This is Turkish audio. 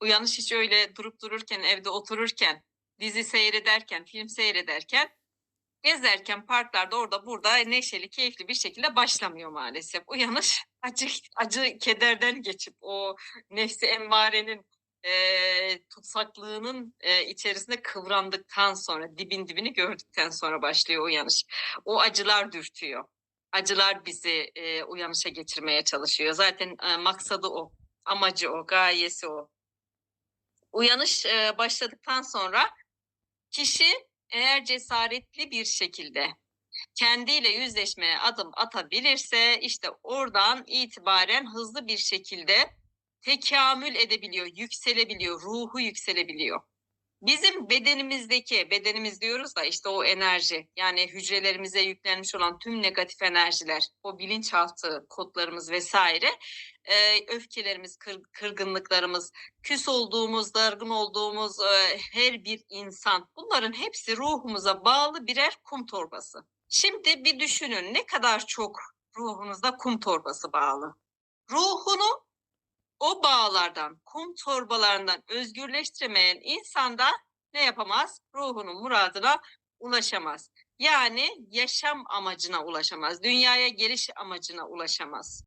Uyanış hiç öyle durup dururken, evde otururken, dizi seyrederken, film seyrederken, gezerken, parklarda orada burada neşeli, keyifli bir şekilde başlamıyor maalesef. Uyanış acı, acı kederden geçip o nefsi emmarenin eee, tutsaklığının eee, içerisinde kıvrandıktan sonra, dibin dibini gördükten sonra başlıyor uyanış. O acılar dürtüyor. Acılar bizi eee, uyanışa getirmeye çalışıyor. Zaten eee, maksadı o, amacı o, gayesi o. Uyanış başladıktan sonra kişi eğer cesaretli bir şekilde kendiyle yüzleşmeye adım atabilirse işte oradan itibaren hızlı bir şekilde tekamül edebiliyor, yükselebiliyor, ruhu yükselebiliyor. Bizim bedenimizdeki, bedenimiz diyoruz da işte o enerji yani hücrelerimize yüklenmiş olan tüm negatif enerjiler, o bilinçaltı kodlarımız vesaire, e, öfkelerimiz, kır- kırgınlıklarımız, küs olduğumuz, dargın olduğumuz e, her bir insan bunların hepsi ruhumuza bağlı birer kum torbası. Şimdi bir düşünün ne kadar çok ruhunuzda kum torbası bağlı. Ruhunu o bağlardan, kum torbalarından özgürleştiremeyen insan da ne yapamaz? Ruhunun muradına ulaşamaz. Yani yaşam amacına ulaşamaz, dünyaya geliş amacına ulaşamaz.